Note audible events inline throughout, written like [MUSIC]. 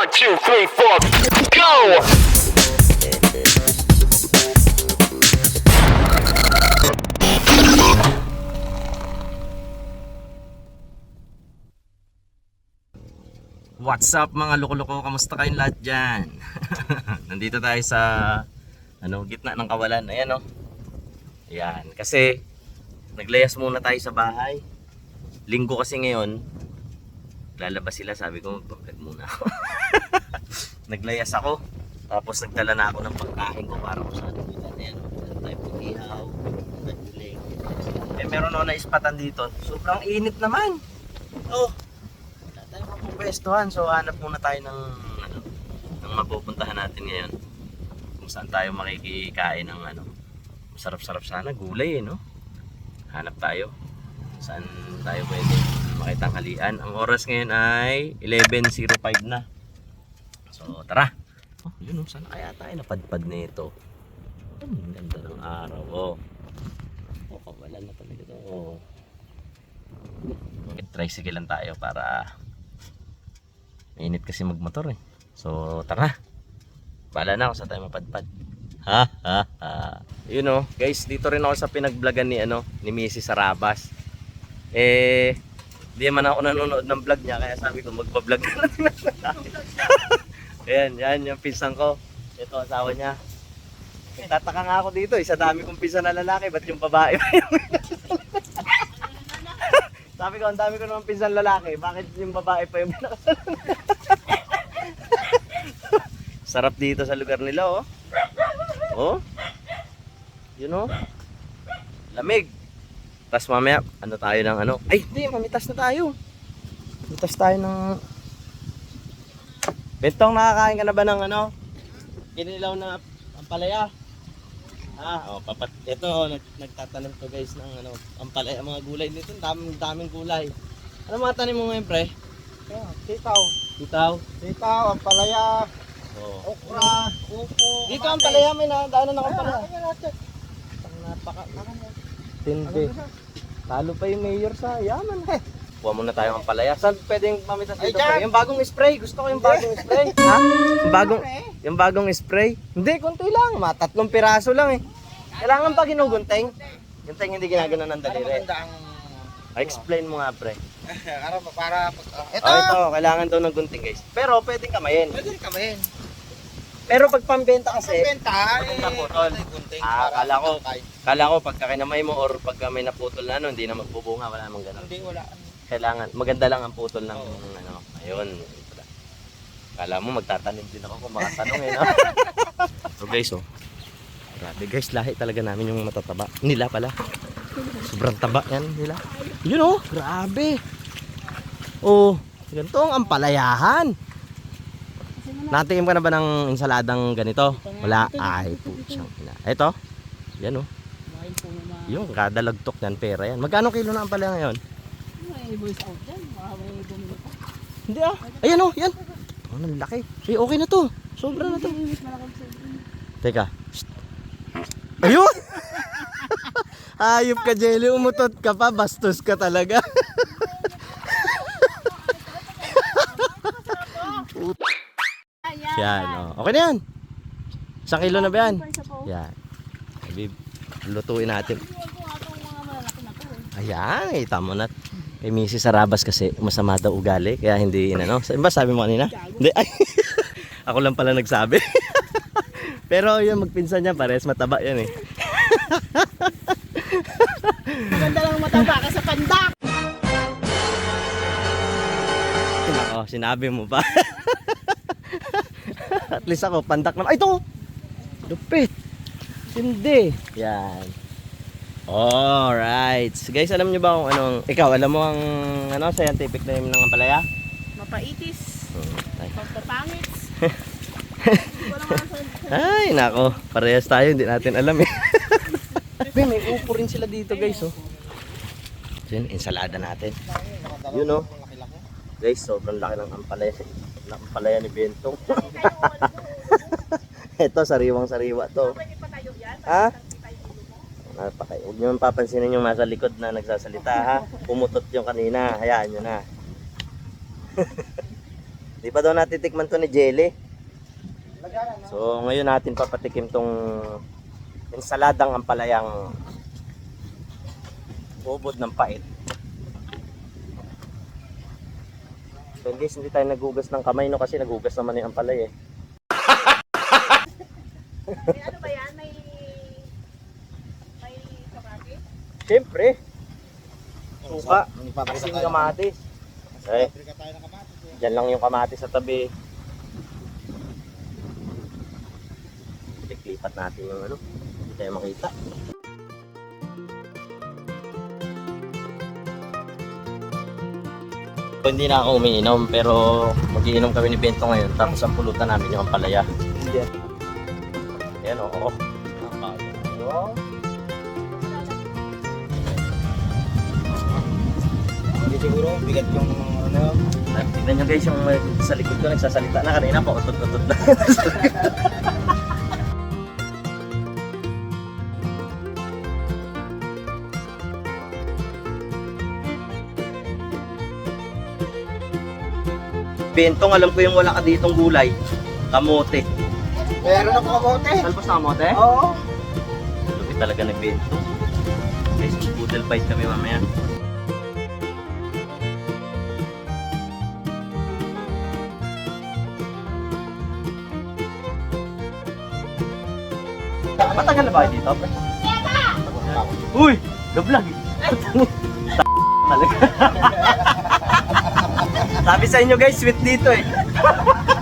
One, two, three, four, go! What's up mga loko-loko? Kamusta kayong lahat dyan? [LAUGHS] Nandito tayo sa ano, gitna ng kawalan. Ayan oh. Ayan. Kasi naglayas muna tayo sa bahay. Linggo kasi ngayon. Lalabas sila. Sabi ko magpapalag muna ako. [LAUGHS] naglayas ako. Tapos nagdala na ako ng pagkain ko para ko sa kalimutan. Ayan oh. Meron tayo pag-ihaw. Nagduling. Eh meron ako na dito. Sobrang init naman. Oh. Wala tayong mapupwestuhan. So hanap muna tayo ng ano, ng mapupuntahan natin ngayon. Kung saan tayo makikikain ng ano. Masarap-sarap sana gulay eh, no? Hanap tayo. Saan tayo pwede makitanghalian. Ang oras ngayon ay 11.05 na. So tara. Oh, yun oh, sana kaya tayo napadpad nito. Ang ganda ng araw. Oh. Oh, kawalan na talaga to. Oh. Tricycle lang tayo para Mainit kasi magmotor eh. So, tara. Bala na ako sa tayo mapadpad. Ha ha ha. You know, guys, dito rin ako sa pinag-vlogan ni ano, ni Mrs. Sarabas. Eh, di man ako nanonood ng vlog niya kaya sabi ko magpa-vlog na lang. [LAUGHS] Ayan, yan yung pinsan ko. Ito asawa niya. Tataka nga ako dito, isa dami kong pinsan na lalaki, ba't yung babae pa yung [LAUGHS] Sabi ko, ang dami ko naman pinsan lalaki, bakit yung babae pa yung [LAUGHS] Sarap dito sa lugar nila, oh. Oh. You know? Lamig. Tapos mamaya, ano tayo ng ano? Ay, hindi, mamitas na tayo. Mamitas tayo ng... Bentong, nakakain ka na ba ng ano? Kinilaw na ampalaya? Ah, oh, papat. Ito, oh, nag, nagtatanim to guys ng ano, ampalaya, mga gulay. Ang daming, daming gulay. Ano mga tanim mo ngayon, pre? Sitaw. Itaw. Sitaw, ang palaya, Oh. okra, upo. Dito ang palaya, may nadaanan ako pala. Ayan natin. Ang napaka tindi. Talo pa yung mayor sa yaman. Kuha muna tayo ng palaya. Saan pwedeng mamitas Ay, dito? pre? Yung bagong spray. Gusto ko yung bagong spray. [LAUGHS] ha? Yung bagong, yung bagong spray. Hindi, konti lang. Mga tatlong piraso lang eh. Kailangan pa ginugunting. Gunting hindi ginagano ng daliri. Ay, explain mo nga pre. [LAUGHS] Para, para, ito. Oh, ito, kailangan daw ng gunting guys. Pero pwedeng kamayin. Pwede rin kamayin. Pero pag pambenta kasi, benta ay... maganda putol. ay gunting Ah, akala ko. kala ko pagka kinamay mo or pagka may naputol na ano, hindi na magbubunga. Wala namang ganun. Hindi, wala. kailangan maganda lang ang putol ng Oo. ano ayun kala mo magtatanim din ako kung makatanong eh no? [LAUGHS] so guys oh grabe guys lahi talaga namin yung matataba nila pala sobrang taba yan nila yun oh grabe oh ganito ang ampalayahan Natikim ka na ba ng ensaladang ganito? Wala. Ay, putsang ina. Ito. Yan oh. Yung kada lagtok yan, pera yan. Magkano kilo na ang palaya ngayon? Hindi ah. Ayan oh, yan. Oh, ang laki. Eh, okay na to. Sobra na to. Teka. Ayun! [LAUGHS] Hayop ka, Jelly. Umutot ka pa. Bastos ka talaga. [LAUGHS] yan, oh. Okay na yan. Isang kilo na ba yan? Yan. Lutuin natin. Ayan, kita mo na. Kay Mrs. Sarabas kasi masama daw ugali kaya hindi inano. Sa ba sabi mo kanina? Hindi ay. [LAUGHS] Ako lang pala nagsabi. [LAUGHS] Pero yun magpinsan niya pares mataba yan eh. [LAUGHS] Maganda lang mataba ka sa pandak. Oo, sinabi mo pa. Least ako pandak naman. Ay ito. Lupit. Hindi. Yan. Alright. Guys, alam niyo ba kung anong ikaw alam mo ang ano scientific name ng ampalaya? Mapaitis. Hmm. Ay. Pagpapangits. [LAUGHS] Ay, nako. Parehas tayo, hindi natin alam eh. [LAUGHS] Be, may upo rin sila dito, guys, oh. So, yun, ensalada natin. Yun, oh. Guys, sobrang laki ng ampalaya. ampalaya ni Bentong. [LAUGHS] Ito, sariwang-sariwa to. Ha? Napaka, huwag nyo papansinin yung nasa likod na nagsasalita, ha? Pumutot yung kanina. Hayaan nyo na. [LAUGHS] Di pa daw natitikman to ni Jelly. So ngayon natin papatikim tong ensaladang ampalayang ubod ng pait. So guys, hindi tayo nagugas ng kamay no kasi nagugas naman yung ampalay eh. May ano ba yan? May... May kapati? Siyempre, suka, Ipapakita kasing kamatis. Eh, kamatis. eh. Diyan lang yung kamatis sa tabi. Lipat natin yung ano, hindi tayo makita. Hindi na ako umiinom pero magiinom kami ni Bento ngayon tapos ang pulutan namin yung ampalaya. Yan oo. Oo. Hindi siguro bigat yung ano. Ah, Tignan nyo guys yung sa likod ko nagsasalita na kanina pa utot-utot na. Bentong, alam ko yung wala ka ditong gulay. Kamote. Meron ako kamote. Salpos na kamote? Oo. Lupit talaga ng bento. Guys, poodle fight kami mamaya. Matagal na ba kayo dito? Uy! Gablag! talaga. [LAUGHS] Sabi sa inyo guys, sweet dito eh. [LAUGHS]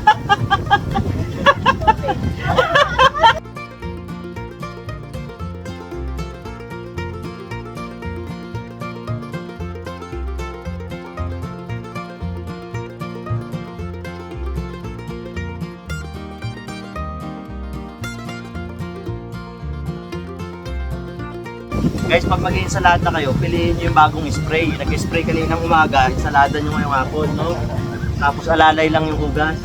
pag mag-insalada kayo, piliin nyo yung bagong spray. Nag-spray kaninang umaga, insalada nyo ngayong hapon, no? Tapos alalay lang yung hugas. [LAUGHS]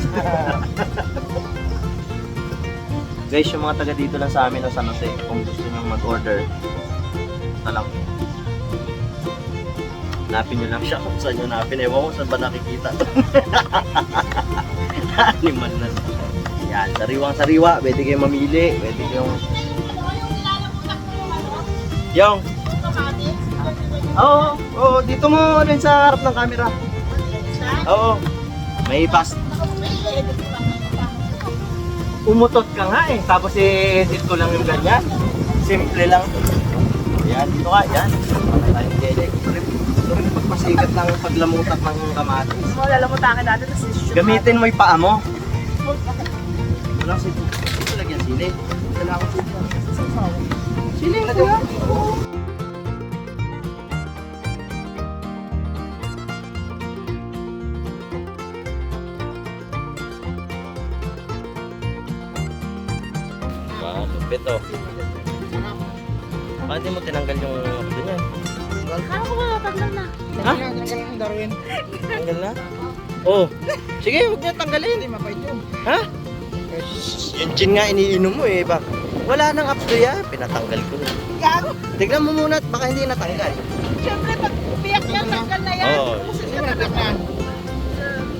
Guys, yung mga taga dito lang sa amin no, San Jose, kung gusto nyo mag-order, ito lang. Hanapin nyo lang siya kung saan nyo hanapin. Ewan ko saan ba nakikita. [LAUGHS] Animal na. Yan, sariwang sariwa. Pwede kayong mamili. Pwede kayong... Yung? Oo, oo, dito mo rin sa harap ng camera. Oo. May pas umutot ka nga eh. Tapos i-edit ko lang yung ganyan. Simple lang. Yan, dito ka, yan. Rin, gusto rin pagpasikat ng paglamutak ng kamatis. Mo lalamutakin dati tapos Gamitin mo yung paa mo. Walang sito. Ito lagyan sili. Wala akong sito. Sili na. Diba? Oh. Bakit di mo tinanggal yung ano niyan? Akala ko ba tanggal na? Ha? Tanggalin yung Darwin. Tanggal na? Oh. Sige, huwag niya tanggalin. Hindi mapait yun. Ha? Yung gin nga iniinom mo eh. Bak wala nang apdo ya. Pinatanggal ko na. Gago. Tignan mo muna at baka hindi natanggal. Siyempre pag umiyak yan, tanggal na yan. Oo.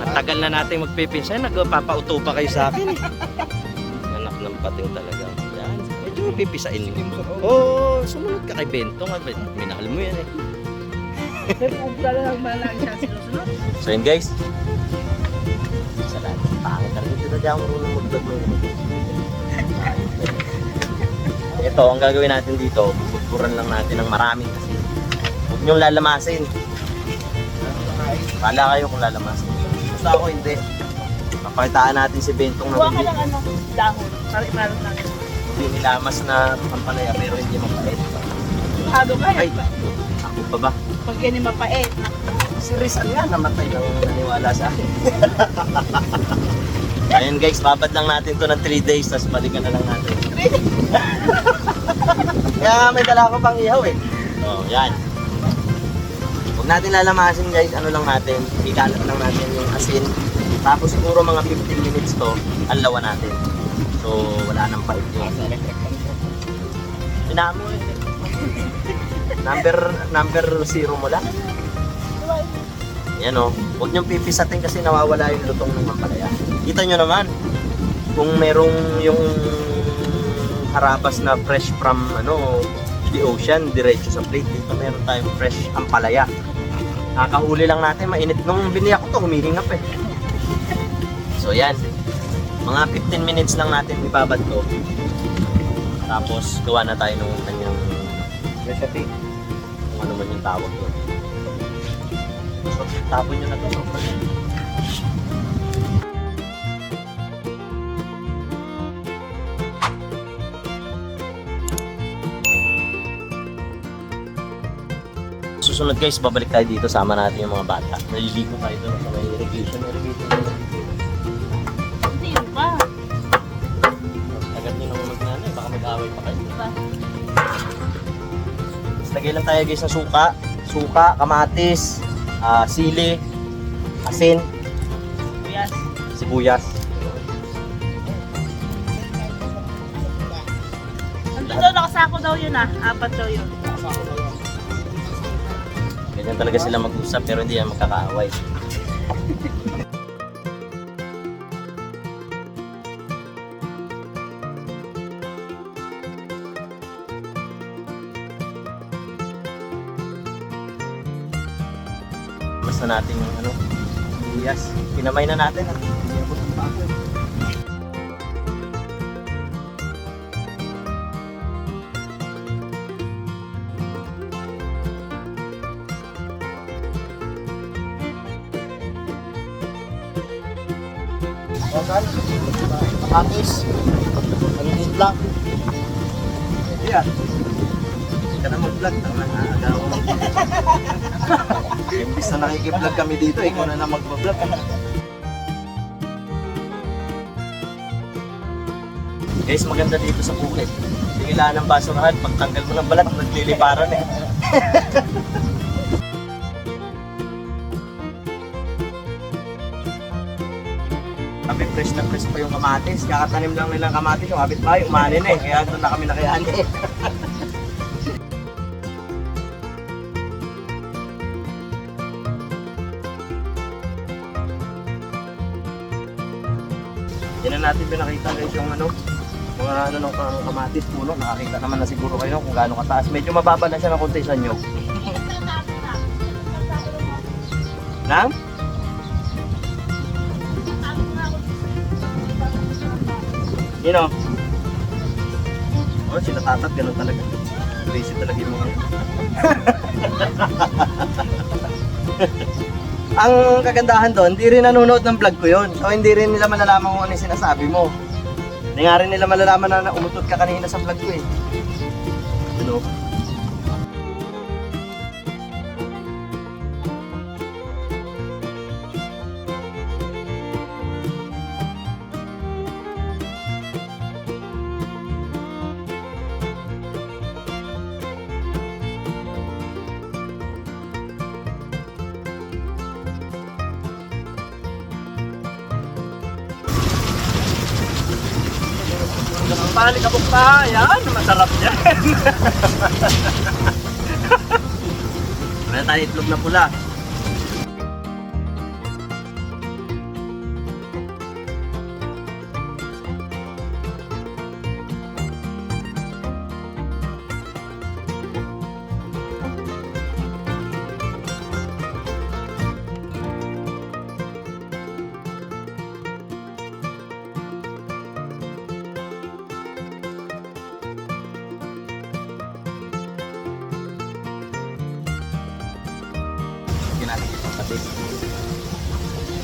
Ang tagal na natin magpipinsan. Nagpapauto pa kayo sa akin eh. Anak ng pating talaga. Medyo pipisain mo. Oo. Oh, sumunod ka kay Bento. Minahal mo yan eh. Siyempre, ubra lang malaki siya sinusunod. So yun guys. Salamat. Pangit talaga. Dito di ako marunong mag-vlog mo. Ito, ang gagawin natin dito, buburan lang natin ng marami kasi huwag niyong lalamasin. Kala kayo kung lalamasin. Basta ako hindi. Papakitaan natin si Bentong na Kuha ka hindi, ng ano, dahon. Para iparot natin. Hindi nilamas na pampalaya pero hindi mapait. Hado ka Ay, ako pa ba? Pag yan yung mapait. Si Rizal nga namatay nang naniwala sa akin. [LAUGHS] Ayun guys, babad lang natin to ng 3 days tapos balikan na lang natin. [LAUGHS] Kaya may dala ko pang ihaw eh. Oh, yan. Huwag natin lalamasin guys, ano lang natin, ikalat lang natin yung asin. Tapos siguro mga 15 minutes to, alawa natin. So, wala nang pait yun. Pinamo eh. number number zero mo lang. Ayan o. Huwag niyong pipisatin kasi nawawala yung lutong ng ampalaya. Kita nyo naman, kung merong yung harapas na fresh from ano the ocean, diretso sa plate. Dito meron tayong fresh ampalaya. Nakakahuli lang natin, mainit. Nung biniyak ko to, humihingap eh. So yan, mga 15 minutes lang natin ibabad to. Tapos gawa na tayo ng kanyang recipe. Kung ano man yung tawag doon. So, tapon nyo na to. no? Susunod guys, babalik tayo dito. Sama natin yung mga bata. Naliligo tayo doon sa may irrigation. Irrigation. Lagay lang tayo guys ng suka, suka, kamatis, ah, sili, asin, Kuyas. sibuyas. Nandun daw, nakasako daw yun ah. Apat daw yun. Ganyan talaga sila mag-usap pero hindi yan magkakaaway. Basta natin yung ano, sibuyas. Pinamay na natin. ah. Hindi ako ng bago eh. Okay. Kamatis. Maliit lang. Yeah. Hindi ka na mag-vlog. Tama na, agaw. [LAUGHS] Imbis na nakiki-vlog kami dito, ikaw na na mag-vlog. Guys, maganda dito sa bukid. Hindi kailangan ng basurahan. Pagtanggal mo ng balat, nagliliparan eh. [LAUGHS] Kami fresh na fresh pa yung kamatis. Kakatanim lang nilang kamatis. Yung kapit bahay, umani na eh. Kaya doon na kami nakayani eh. [LAUGHS] Yan na natin pinakita guys yung ano, mga ano ng kamatis puno. Nakakita naman na siguro kayo kung gaano kataas. Medyo mababa na siya ng konti sa inyo. Nang? Yun o. Oh, sila tatat, ganun talaga. Crazy talaga yung mga [LAUGHS] Ang kagandahan doon, hindi rin nanonood ng vlog ko yon. So hindi rin nila malalaman kung ano yung sinasabi mo. Hindi nga rin nila malalaman na, umutot ka kanina sa vlog ko eh. Ano? Pali ka pa, yan, masarap yan. Meron tayo itlog na pula.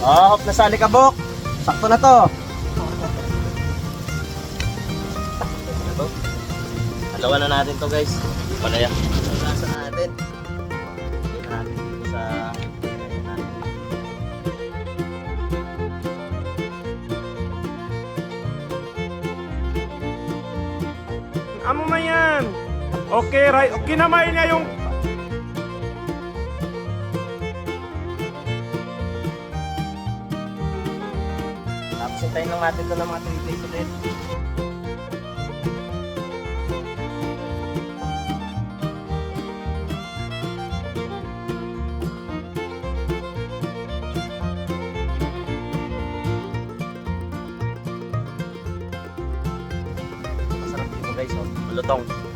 Oh, hop na sa alikabok. Sakto na to. Ito. Dalawa na natin to guys. Palaya. Nasa natin. Na sa... Amo man yan. Okay, right. Kinamay niya yung Antayin lang natin ito ng mga 3 days ulit. Masarap dito guys, oh. Lutong.